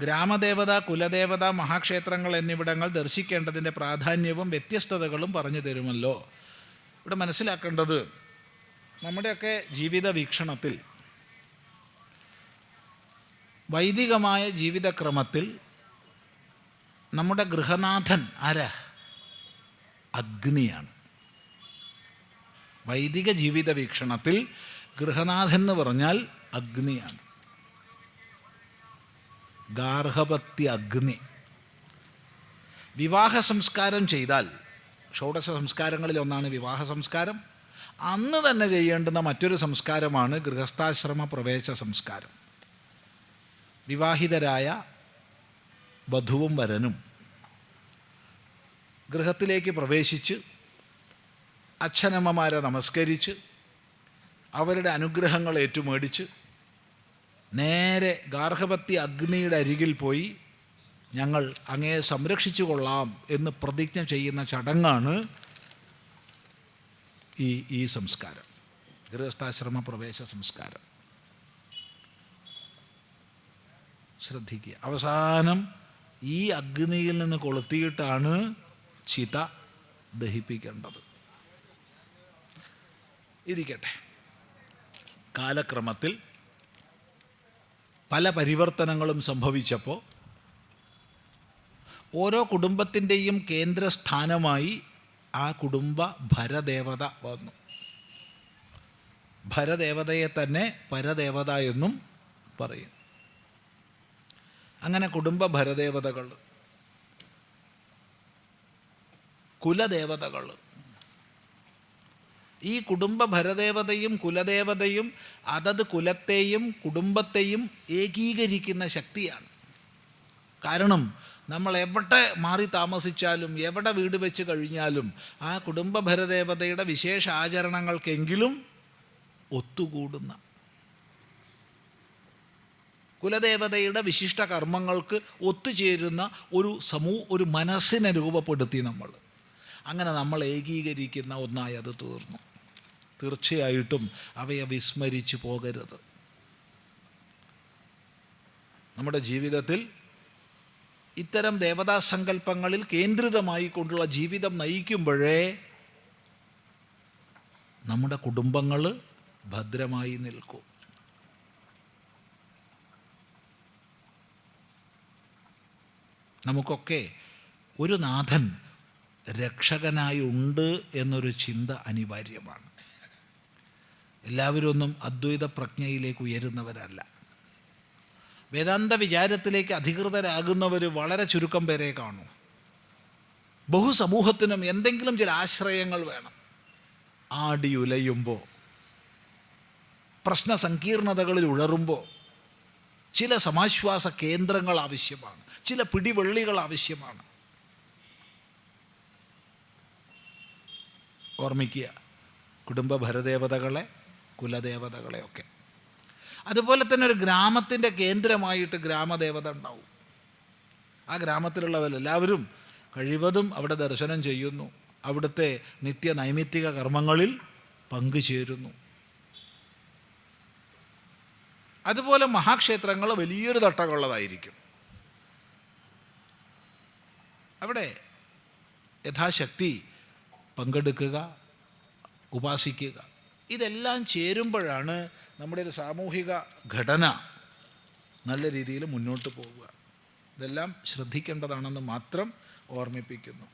ഗ്രാമദേവത കുലദേവത മഹാക്ഷേത്രങ്ങൾ എന്നിവിടങ്ങൾ ദർശിക്കേണ്ടതിന്റെ പ്രാധാന്യവും വ്യത്യസ്തതകളും പറഞ്ഞു തരുമല്ലോ. ഇവിടെ മനസ്സിലാക്കേണ്ടത് നമ്മുടെയൊക്കെ ജീവിത വീക്ഷണത്തിൽ വൈദികമായ ജീവിതക്രമത്തിൽ നമ്മുടെ ഗൃഹനാഥൻ ആരാ? അഗ്നിയാണ്. വൈദിക ജീവിത വീക്ഷണത്തിൽ ഗൃഹനാഥൻ എന്ന് പറഞ്ഞാൽ അഗ്നിയാണ്. ഗാർഹപത്യ അഗ്നി. വിവാഹ സംസ്കാരം ചെയ്താൽ ഷോഡശ സംസ്കാരങ്ങളിൽ ഒന്നാണ് വിവാഹ സംസ്കാരം. അന്ന് തന്നെ ചെയ്യേണ്ടുന്ന മറ്റൊരു സംസ്കാരമാണ് ഗൃഹസ്ഥാശ്രമ പ്രവേശ സംസ്കാരം. വിവാഹിതരായ വധുവും വരനും ഗൃഹത്തിലേക്ക് പ്രവേശിച്ച് അച്ഛനമ്മമാരെ നമസ്കരിച്ച് അവരുടെ അനുഗ്രഹങ്ങൾ ഏറ്റുമേടിച്ച് നേരെ ഗാർഹപത്യ അഗ്നിയുടെ അരികിൽ പോയി ഞങ്ങൾ അങ്ങയെ സംരക്ഷിച്ചു കൊള്ളാം എന്ന് പ്രതിജ്ഞ ചെയ്യുന്ന ചടങ്ങാണ് ഈ ഈ സംസ്കാരം. ഗൃഹസ്ഥാശ്രമ പ്രവേശ സംസ്കാരം. ശ്രദ്ധിക്കുക. അവസാനം ഈ അഗ്നിയിൽ നിന്ന് കൊളുത്തിയിട്ടാണ് ചിത ദഹിപ്പിക്കേണ്ടത്. ഇരിക്കട്ടെ. കാലക്രമത്തിൽ പല പരിവർത്തനങ്ങളും സംഭവിച്ചപ്പോൾ ഓരോ കുടുംബത്തിന്റെയും കേന്ദ്രസ്ഥാനമായി ആ കുടുംബ ഭരദേവത വന്നു. ഭരദേവതയെ തന്നെ പരദേവത എന്നും പറയും. അങ്ങനെ കുടുംബ ഭരദേവതകൾ കുലദേവതകൾ ഈ കുടുംബ ഭരദേവതയും കുലദേവതയും അതത് കുലത്തെയും കുടുംബത്തെയും ഏകീകരിക്കുന്ന ശക്തിയാണ്. കാരണം നമ്മൾ എവിടെ മാറി താമസിച്ചാലും എവിടെ വീട് വെച്ച് കഴിഞ്ഞാലും ആ കുടുംബ ഭരദേവതയുടെ വിശേഷ ആചരണങ്ങൾക്കെങ്കിലും ഒത്തുകൂടുന്ന. കുലദേവതയുടെ വിശിഷ്ട കർമ്മങ്ങൾക്ക് ഒത്തുചേരുന്ന ഒരു സമൂ ഒരു മനസ്സിനെ രൂപപ്പെടുത്തി നമ്മൾ. അങ്ങനെ നമ്മൾ ഏകീകരിക്കുന്ന ഒന്നായി അത് തീർന്നു. തീർച്ചയായിട്ടും അവയെ വിസ്മരിച്ചു പോകരുത്. നമ്മുടെ ജീവിതത്തിൽ ഇത്തരം ദേവതാ സങ്കല്പങ്ങളിൽ കേന്ദ്രിതമായി കൊണ്ടുള്ള ജീവിതം നയിക്കുമ്പോഴേ നമ്മുടെ കുടുംബങ്ങൾ ഭദ്രമായി നിൽക്കും. നമുക്കൊക്കെ ഒരു നാഥൻ രക്ഷകനായി ഉണ്ട് എന്നൊരു ചിന്ത അനിവാര്യമാണ്. എല്ലാവരും ഒന്നും അദ്വൈത പ്രജ്ഞയിലേക്ക് ഉയരുന്നവരല്ല. വേദാന്ത വിചാരത്തിലേക്ക് അധികൃതരാകുന്നവർ വളരെ ചുരുക്കം പേരെ കാണൂ. ബഹുസമൂഹത്തിനും എന്തെങ്കിലും ചില ആശ്രയങ്ങൾ വേണം. ആടിയുലയുമ്പോൾ പ്രശ്ന സങ്കീർണതകളിൽ ഉഴറുമ്പോൾ ചില സമാശ്വാസ കേന്ദ്രങ്ങൾ ആവശ്യമാണ്. ചില പിടിവള്ളികൾ ആവശ്യമാണ്. ഓർമ്മിക്കുക കുടുംബ ഭരദേവതകളെ കുലദേവതകളെയൊക്കെ. അതുപോലെ തന്നെ ഒരു ഗ്രാമത്തിന്റെ കേന്ദ്രമായിട്ട് ഗ്രാമദേവത ഉണ്ടാവും. ആ ഗ്രാമത്തിലുള്ളവരെല്ലാവരും കഴിവതും അവിടെ ദർശനം ചെയ്യുന്നു. അവിടുത്തെ നിത്യ നൈമിത്തിക കർമ്മങ്ങളിൽ പങ്കുചേരുന്നു. അതുപോലെ മഹാക്ഷേത്രങ്ങൾ വലിയൊരു തട്ടമുള്ളതായിരിക്കും അവിടെ യഥാശക്തി പങ്കെടുക്കുക ഉപാസിക്കുക. ഇതെല്ലാം ചേരുമ്പോഴാണ് നമ്മുടെ ഒരു സാമൂഹിക ഘടന നല്ല രീതിയിൽ മുന്നോട്ട് പോവുക. ഇതെല്ലാം ശ്രദ്ധിക്കേണ്ടതാണെന്ന് മാത്രം ഓർമ്മിപ്പിക്കുന്നു.